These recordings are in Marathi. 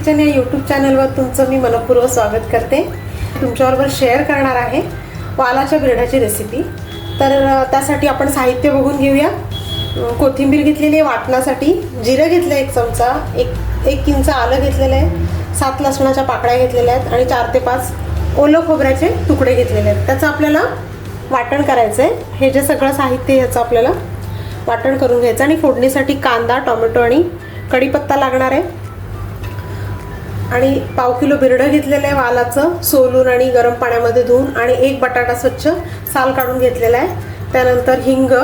किचन या यूट्यूब चॅनलवर तुमचं मी मनपूर्वक स्वागत करते. तुमच्याबरोबर शेअर करणार आहे वालाच्या बिरड्याची रेसिपी तर त्यासाठी आपण साहित्य बघून घेऊया. कोथिंबीर घेतलेली आहे वाटणासाठी जिरं घेतलं एक चमचा एक एक किंच आलं घेतलेलं आहे सात लसणाच्या पाकळ्या घेतलेल्या आहेत आणि चार ते पाच ओलं खोबऱ्याचे तुकडे घेतलेले आहेत. त्याचं आपल्याला वाटण करायचं आहे हे जे सगळं साहित्य आहे याचं आपल्याला वाटण करून घ्यायचं आणि फोडणीसाठी कांदा टोमॅटो आणि कढीपत्ता लागणार आहे. आणि पाव किलो बिरडं घेतलेलं आहे वालाचं सोलून आणि गरम पाण्यामध्ये धुवून आणि एक बटाटा स्वच्छ साल काढून घेतलेला आहे. त्यानंतर हिंग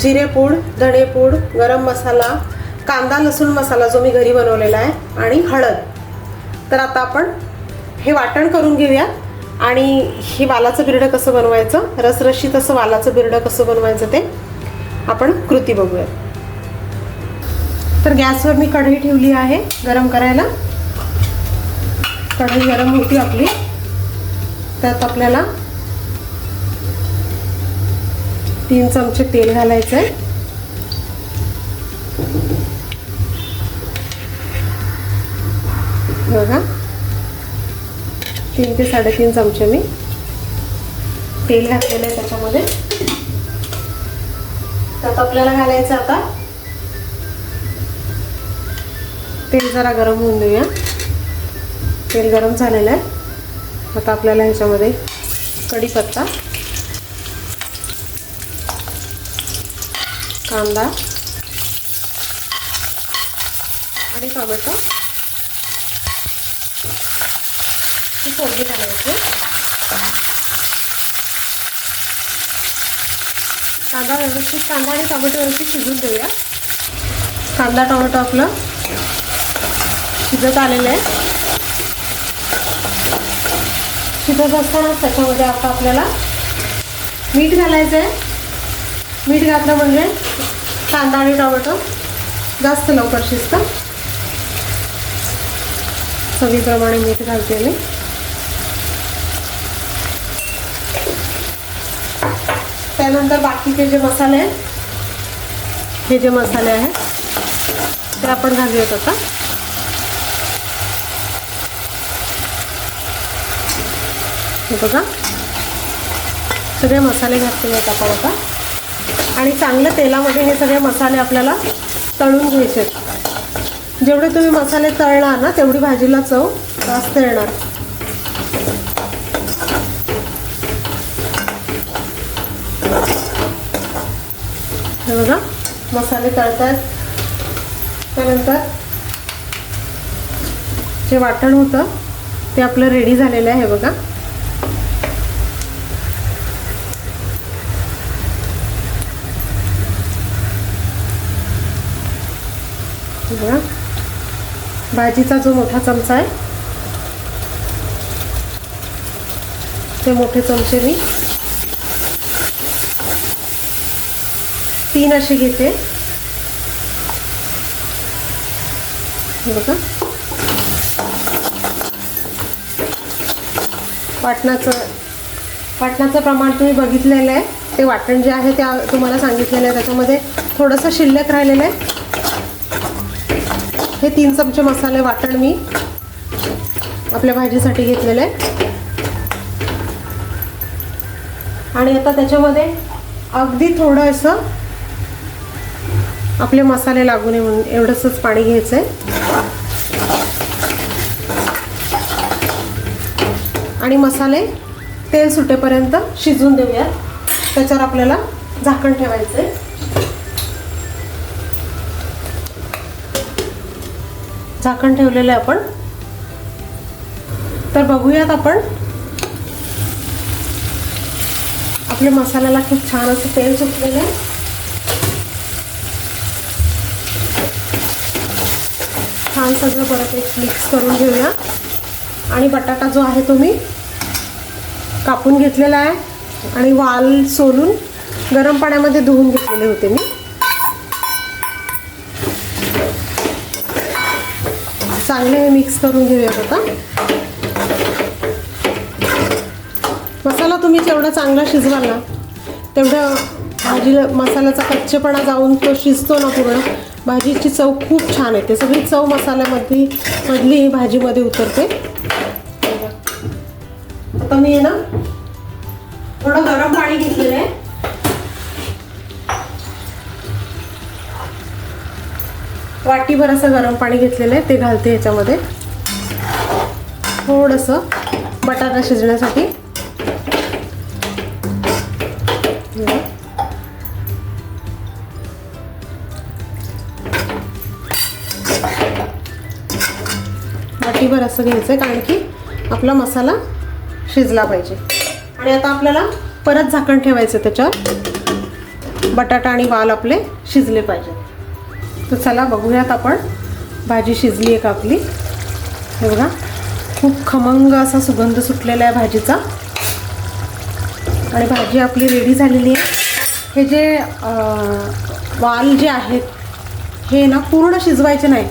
जिरेपूड धणेपूड गरम मसाला कांदा लसूण मसाला जो मी घरी बनवलेला आहे आणि हळद. तर आता आपण हे वाटण करून घेऊया. आणि हे वालाचं बिरडं कसं बनवायचं? रसरशीत असं वालाचं बिरडं कसं बनवायचं ते आपण कृती बघूया तर गॅसवर मी कढई ठेवली आहे गरम करायला. कढई गरम होती आपली. त्यात आपल्याला तीन चमचे तेल घालायचं आहे बघा. तीन ते साडेतीन चमचे मी तेल घातलेलं आहे त्याच्यामध्ये. त्यात आपल्याला घालायचं आता तेल जरा गरम होऊन देऊया. तेल गरम झालेलं आहे. आता आपल्याला ह्याच्यामध्ये कढीपत्ता कांदा आणि टोमॅटो ही फोडणी घालायची. कांदा व्यवस्थित कांदा आणि टोमॅटो व्यवस्थित शिजून देऊया. कांदा टोमॅटो आपलं शिजत आलेलं आहे. शिजत असताना त्याच्यामध्ये आता आपल्याला मीठ घालायचं आहे मीठ घातलं म्हणजे कांदा आणि टोमॅटो जास्त लवकर शिजतं. चवीप्रमाणे मीठ घालते मी त्यानंतर बाकीचे जे मसाले आहेत हे जे मसाले आहेत ते आपण घालूयात आता. हे बघा. सगळे मसाले घातलेले आहेत आपण आता आणि चांगल्या तेलामध्ये हे सगळे मसाले आपल्याला तळून घ्यायचे आहेत. जेवढे तुम्ही मसाले तळणार ना तेवढी भाजीला चव जास्त येणार. हे बघा मसाले तळतात त्यानंतर जे वाटण होतं ते आपलं रेडी झालेलं आहे हे बघा. बघा. भाजीचा जो मोठा चमचा आहे ते मोठे चमचे मी तीन असे घेते. बघा. वाटणाचं वाटणाचं प्रमाण तुम्ही बघितलेलं आहे. ते वाटण जे आहे ते तुम्हाला सांगितलेलं आहे. त्याच्यामध्ये थोडंसं शिल्लक राहिलेलं आहे. हे तीन चमचे मसाले वाटण मी आपल्या भाजीसाठी घेतलेले. आणि आता त्याच्यामध्ये अगदी थोडं असं आपले मसाले लागू नये म्हणून एवढंसंच पाणी घ्यायचं आहे आणि मसाले तेल सुटेपर्यंत शिजून देऊया त्याच्यावर आपल्याला झाकण ठेवायचं आहे झाकण ठेवलेलं आहे आपण. तर बघूयात आपण. आपल्या मसाल्याला खूप छान असं तेल सुटलेलं आहे. छान सगळं परत एक मिक्स करून घेऊया. आणि बटाटा जो आहे तो मी कापून घेतलेला आहे. आणि वाल सोलून गरम पाण्यामध्ये धुवून घेतलेले होते मी. चांगले हे मिक्स करून घेऊयात आता. मसाला तुम्ही जेवढा चांगला शिजवाल ना तेवढं भाजीला मसाल्याचा कच्चेपणा जाऊन तो शिजतो ना पूर्ण. भाजीची चव खूप छान येते. सगळी चव मसाल्यामध्ये मधली ही भाजीमध्ये उतरते. आता मी आहे ना थोडं गरम पाणी घेतलेलं आहे. वाटीभर असं गरम पाणी घेतलेलं आहे ते घालते ह्याच्यामध्ये. थोडंसं बटाटा शिजण्यासाठी. वाटीभर असं घ्यायचं आहे कारण की आपला मसाला शिजला पाहिजे. आणि आता आपल्याला परत झाकण ठेवायचं त्याच्यावर. बटाटा आणि वाल आपले शिजले पाहिजेत. तर चला बघूयात आपण. भाजी शिजली आहे का आपली. हे बघा खूप खमंग असा सुगंध सुटलेला आहे भाजीचा. आणि भाजी आपली रेडी झालेली आहे. हे जे वाल जे आहेत हे ना पूर्ण शिजवायचे नाही.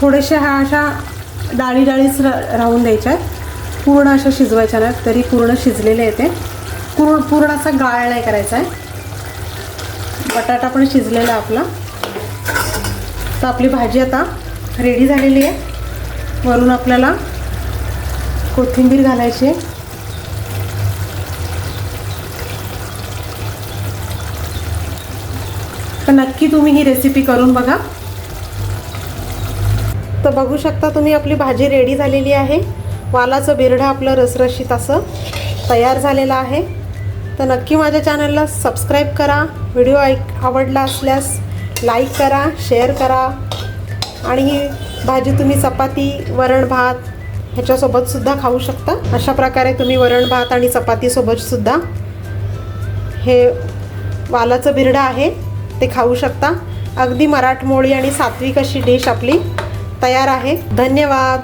थोडेसे ह्या अशा डाळी डाळीच राहून द्यायच्या आहेत. पूर्ण अशा शिजवायच्या नाहीत तरी पूर्ण शिजलेले येते पूर्ण पूर्ण असा गाळ नाही करायचा आहे. बटाटा पण शिजलेला आपला. तर आपली भाजी आता रेडी झालेली आहे. वरून आपल्याला कोथिंबीर घालायची आहे. तर नक्की तुम्ही ही रेसिपी करून बघा. तर बघू शकता तुम्ही आपली भाजी रेडी झालेली आहे. वालाचं बिरडं आपलं रसरशीत असं तयार झालेलं आहे. तर नक्की माझ्या चॅनलला सबस्क्राईब करा. व्हिडिओ ऐक आवडला असल्यास लाईक करा शेअर करा. आणि ही भाजी तुम्ही चपाती वरण भात ह्याच्यासोबतसुद्धा खाऊ शकता. अशा प्रकारे तुम्ही वरण भात आणि चपातीसोबतसुद्धा हे वालाचं बिरडं आहे ते खाऊ शकता. अगदी मराठमोळी आणि सात्विक अशी डिश आपली तयार आहे. धन्यवाद.